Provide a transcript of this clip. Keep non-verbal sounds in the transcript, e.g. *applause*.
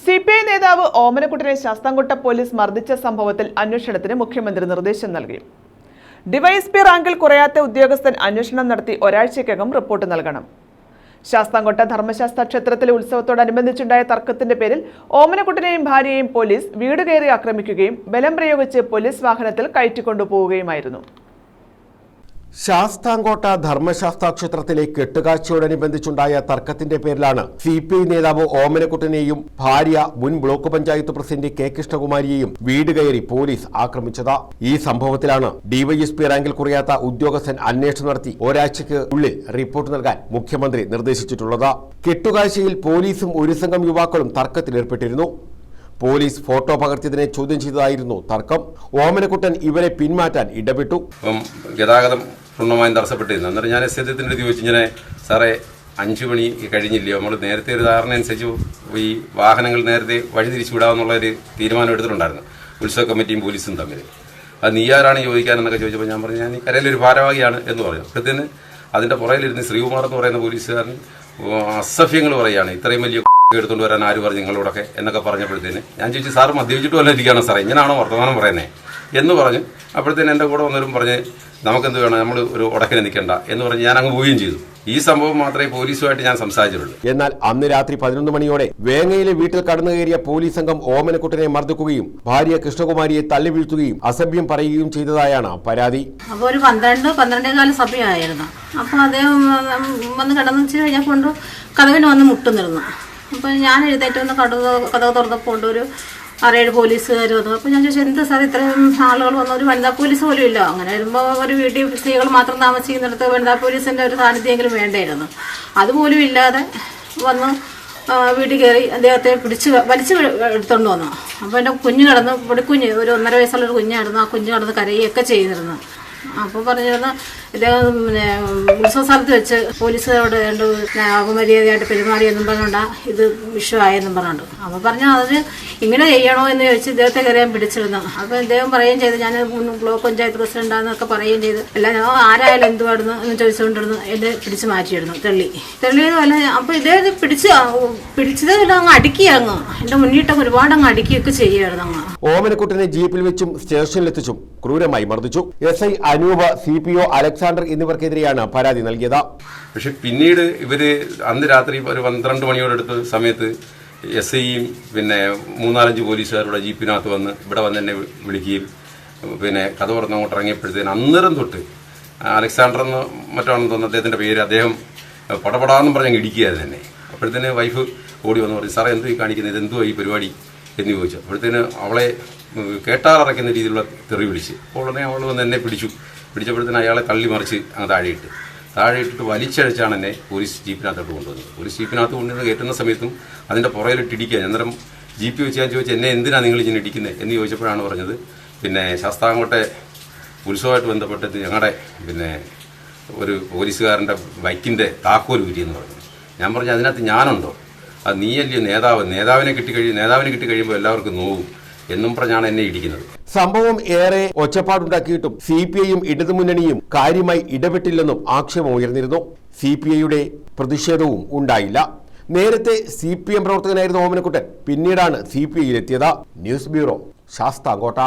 C P I നേതാവ് ഓമനക്കുട്ടനെ Sasthamkotta police മർദ്ദിച്ച സംഭവത്തിൽ അന്വേഷണത്തിന് മുഖ്യമന്ത്രി നിർദ്ദേശം നൽകി. ഡിവൈഎസ്പി റാങ്കിൽ കുറയാത്ത ഉദ്യോഗസ്ഥൻ അന്വേഷണം നടത്തി ഒരാഴ്ചയ്ക്കകം റിപ്പോർട്ട് നൽകണം. ശാസ്താംകോട്ട ധർമ്മശാസ്ത്ര ക്ഷേത്രത്തിലെ ഉത്സവത്തോടനുബന്ധിച്ചുണ്ടായ തർക്കത്തിന്റെ പേരിൽ ഓമനക്കുട്ടനെയും ഭാര്യയെയും പോലീസ് വീട് കയറി ആക്രമിക്കുകയും ബലം പ്രയോഗിച്ച് പോലീസ് വാഹനത്തിൽ കയറ്റിക്കൊണ്ടുപോവുകയുമായിരുന്നു. ശാസ്താംകോട്ട ധർമ്മശാസ്ത്ര ക്ഷേത്രത്തിലെ കെട്ടുകാഴ്ചയോടനുബന്ധിച്ചുണ്ടായ തർക്കത്തിന്റെ പേരിലാണ് സി പി ഐ നേതാവ് ഓമനക്കുട്ടനെയും ഭാര്യ മുൻ ബ്ലോക്ക് പഞ്ചായത്ത് പ്രസിഡന്റ് കെ കൃഷ്ണകുമാരിയെയും വീട് കയറി പോലീസ് ആക്രമിച്ചത്. ഈ സംഭവത്തിലാണ് ഡിവൈഎസ്പി റാങ്കിൽ കുറയാത്ത ഉദ്യോഗസ്ഥൻ അന്വേഷണം നടത്തി ഒരാഴ്ചയ്ക്ക് ഉള്ളിൽ റിപ്പോർട്ട് നൽകാൻ മുഖ്യമന്ത്രി നിർദ്ദേശിച്ചിട്ടുള്ളത്. കെട്ടുകാഴ്ചയിൽ പോലീസും ഒരു സംഘം യുവാക്കളും തർക്കത്തിലേർപ്പെട്ടിരുന്നു പോലീസ് ഫോട്ടോ പകർത്തിയതിനെ ചോദ്യം ചെയ്തതായിരുന്നു തർക്കം. ഓമനക്കുട്ടൻ ഇവരെ പിന്മാറ്റാൻ ഇടപെട്ടു. ഗതാഗതം പൂർണമായും തടസ്സപ്പെട്ടിരുന്നു. അന്നേരം ഞാൻ എസ് എത്തിന്റെ അടുത്ത് ചോദിച്ചു ഇങ്ങനെ സാറേ അഞ്ച് മണി കഴിഞ്ഞില്ലയോ? നമ്മൾ നേരത്തെ ഒരു ധാരണ അനുസരിച്ച് ഈ വാഹനങ്ങൾ നേരത്തെ വഴി തിരിച്ചു വിടാമെന്നുള്ള ഒരു തീരുമാനം എടുത്തിട്ടുണ്ടായിരുന്നു. ഉത്സവ കമ്മിറ്റിയും പോലീസും തമ്മിൽ. അത് നീ ആരാണ് ചോദിക്കാനെന്നൊക്കെ ചോദിച്ചപ്പോൾ ഞാൻ പറഞ്ഞു ഞാൻ ഈ കരയിലൊരു ഭാരവാഹിയാണ് എന്ന് പറഞ്ഞു. അപ്പോഴത്തേന് അതിന്റെ പുറകിലിരുന്ന് ശ്രീകുമാർ എന്ന് പറയുന്ന പോലീസുകാരൻ അസഭ്യങ്ങൾ പറയുകയാണ്. ഇത്രയും വലിയ *laughs* എടുത്തുകൊണ്ട് വരാൻ ആര് പറഞ്ഞു നിങ്ങളോടൊക്കെ? എന്നൊക്കെ പറഞ്ഞപ്പോഴത്തേന് ഞാൻ ചോദിച്ചു സാർ മദ്യപിച്ചിട്ട് വല്ല ഇരിക്കുകയാണ് സാറേ. ഇങ്ങനെയാണോ വർത്തമാനം പറയുന്നത് എന്ന് പറഞ്ഞ്. അപ്പോഴത്തേന് എന്റെ കൂടെ വന്നവരും പറഞ്ഞ് നമുക്കെന്ത് വേണം? നമ്മൾ ഒരു ഉടക്കിന് നിൽക്കണ്ട. എന്ന് പറഞ്ഞ് ഞാൻ അങ്ങ് പോവുകയും ചെയ്തു. ഈ സംഭവം മാത്രമേ പോലീസുമായിട്ട് ഞാൻ സംസാരിച്ചിട്ടുള്ളൂ. എന്നാൽ അന്ന് രാത്രി പതിനൊന്ന് മണിയോടെ വേങ്ങയിലെ വീട്ടിൽ കടന്നു കയറിയ പോലീസ് സംഘം ഓമനക്കുട്ടനെ മർദ്ദിക്കുകയും ഭാര്യ കൃഷ്ണകുമാരിയെ തള്ളി വീഴ്ത്തുകയും അസഭ്യം പറയുകയും ചെയ്തതായാണ് പരാതി. അപ്പോൾ ഒരു പന്ത്രണ്ട് പന്ത്രണ്ടേ കാല സമയമായിരുന്നു അപ്പോൾ അദ്ദേഹം വന്ന് കിടന്നു വെച്ച് കഴിഞ്ഞാൽ കൊണ്ട് കഥവിന് വന്ന് മുട്ടുന്നിരുന്നു. അപ്പോൾ ഞാൻ എഴുതേറ്റ് വന്ന് കടവ് കഥ തുറന്നപ്പോൾ ഒരു ആറേഴ് പോലീസുകാർ വന്നു അപ്പോൾ ഞാൻ ചോദിച്ചു എന്ത് സാർ ഇത്രയും ആളുകൾ വന്നു? ഒരു വനിതാ പോലീസ് പോലും ഇല്ല. അങ്ങനെ വരുമ്പോൾ ഒരു വീട്ടിൽ സ്ത്രീകൾ മാത്രം താമസിക്കുന്നിടത്ത് വനിതാ പോലീസിന്റെ ഒരു സാന്നിധ്യമെങ്കിലും വേണ്ടായിരുന്നു. അതുപോലും ഇല്ലാതെ വന്ന് വീട്ടിൽ കയറി അദ്ദേഹത്തെ പിടിച്ച് വലിച്ചു എടുത്തുകൊണ്ട് വന്നു. അപ്പോൾ എന്റെ കുഞ്ഞ് കിടന്ന് ഇവിടെ കുഞ്ഞ് ഒരു ഒന്നര വയസ്സുള്ള ഒരു കുഞ്ഞായിരുന്നു. ആ കുഞ്ഞ് കിടന്ന് കരയുകയൊക്കെ ചെയ്തിരുന്നു. അപ്പോൾ പറഞ്ഞിരുന്നു ഇദ്ദേഹം പിന്നെ ഉത്സവ സ്ഥലത്ത് വെച്ച് പോലീസുകാരോട് രണ്ട് അപമര്യാദയായിട്ട് പെരുമാറിയെന്നും പറഞ്ഞുകൊണ്ടാ ഇത് വിഷയമായെന്നും പറഞ്ഞുകൊണ്ട്. അപ്പോൾ പറഞ്ഞു അതിന് ഇങ്ങനെ ചെയ്യണോ എന്ന് ചോദിച്ച് ഇദ്ദേഹത്തെ കയറിയാൻ പിടിച്ചിരുന്നു. അപ്പോൾ ഇദ്ദേഹം പറയുകയും ചെയ്തു ഞാൻ ബ്ലോക്ക് പഞ്ചായത്ത് പ്രസിഡന്റാന്നൊക്കെ പറയുകയും ചെയ്തു. എല്ലാം ആരായാലും എന്തുവായിരുന്നു എന്ന് ചോദിച്ചുകൊണ്ടിരുന്നു. എന്നെ പിടിച്ച് മാറ്റിയിരുന്നു തെള്ളി. തെള്ളിയതുമല്ല അപ്പോൾ ഇദ്ദേഹം പിടിച്ച് പിടിച്ചത് അങ്ങ് അടുക്കി അങ്ങ്. എന്റെ മുന്നിട്ട് ഒരുപാട് അങ്ങ് അടുക്കിയൊക്കെ ചെയ്യുമായിരുന്നു അങ്ങ്. ഓമനക്കുട്ടനെ ജീപ്പിൽ വെച്ചും സ്റ്റേഷനിലെത്തിച്ചും ക്രൂരമായി മർദ്ദിച്ചു. S I Anoop C P O Alexander എന്നിവർക്കെതിരെയാണ് പരാതി നൽകിയത്. പക്ഷെ പിന്നീട് ഇവർ അന്ന് രാത്രി ഒരു പന്ത്രണ്ട് മണിയോടടുത്ത സമയത്ത് എസ് ഐയും പിന്നെ മൂന്നാലഞ്ച് പോലീസുകാരുടെ ജീപ്പിനകത്ത് വന്ന് ഇവിടെ വന്ന് എന്നെ വിളിക്കുകയും പിന്നെ കഥ തുറന്ന് അങ്ങോട്ട് ഇറങ്ങിയപ്പോഴത്തേന് അന്നേരം തൊട്ട് അലക്സാണ്ടർ എന്ന് മറ്റാണെന്ന് തോന്നുന്നു അദ്ദേഹത്തിന്റെ പേര് അദ്ദേഹം പടപടാന്നും പറഞ്ഞ് ഇടിക്കുകയായിരുന്നു തന്നെ. അപ്പോഴത്തേന് വൈഫ് ഓടി വന്ന് പറഞ്ഞു സാറേ എന്തു ഈ കാണിക്കുന്നത്? എന്തുവാ ഈ പരിപാടി? എന്ന് ചോദിച്ചു. അപ്പോഴത്തേന് അവളെ കേട്ടാറക്കുന്ന രീതിയിലുള്ള തെറി വിളിച്ച്. അപ്പോൾ ഉടനെ അവൾ വന്ന് എന്നെ പിടിച്ചു. പിടിച്ചപ്പോഴത്തേന് അയാളെ തള്ളി മറിച്ച് താഴെയിട്ട്. താഴെ ഇട്ടിട്ട് വലിച്ചഴിച്ചാണ് എന്നെ പോലീസ് ജീപ്പിനകത്തോട്ട് കൊണ്ടുവന്നത്. പോലീസ് ജീപ്പിനകത്ത് കൊണ്ടുവന്ന് കയറ്റുന്ന സമയത്തും അതിന്റെ പുറകിലിട്ട് ഇടിക്കുക. അന്നേരം ജീപ്പ് വെച്ച് ഞാൻ ചോദിച്ചു എന്നെ എന്തിനാണ് നിങ്ങൾ ഇങ്ങനെ ഇടിക്കുന്നത് എന്ന് ചോദിച്ചപ്പോഴാണ് പറഞ്ഞത് പിന്നെ ശാസ്താംകോട്ടെ ഉത്സവമായിട്ട് ബന്ധപ്പെട്ട് ഞങ്ങളുടെ പിന്നെ ഒരു പോലീസുകാരന്റെ ബൈക്കിന്റെ താക്കോൽ ഊരിയെന്ന് പറഞ്ഞു. ഞാൻ പറഞ്ഞു അതിനകത്ത് ഞാനുണ്ടോ? അത് നീയല്ലേ നേതാവ് നേതാവിനെ കിട്ടിക്കഴിയും നേതാവിനെ കിട്ടിക്കഴിയുമ്പോൾ എല്ലാവർക്കും നോവും. എന്നും പറഞ്ഞാണ് എന്നെ ഇടിക്കുന്നത്. സംഭവം ഏറെ ഒച്ചപ്പാടുണ്ടാക്കിയിട്ടും സി പി ഐയും ഇടതുമുന്നണിയും കാര്യമായി ഇടപെട്ടില്ലെന്നും ആക്ഷേപം ഉയർന്നിരുന്നു. സി പി ഐയുടെ പ്രതിഷേധവും ഉണ്ടായില്ല. നേരത്തെ സി പി എം പ്രവർത്തകനായിരുന്ന ഓമനക്കുട്ടൻ. പിന്നീടാണ് C P ഐയിലെത്തിയത്. News bureau Sasthamkotta.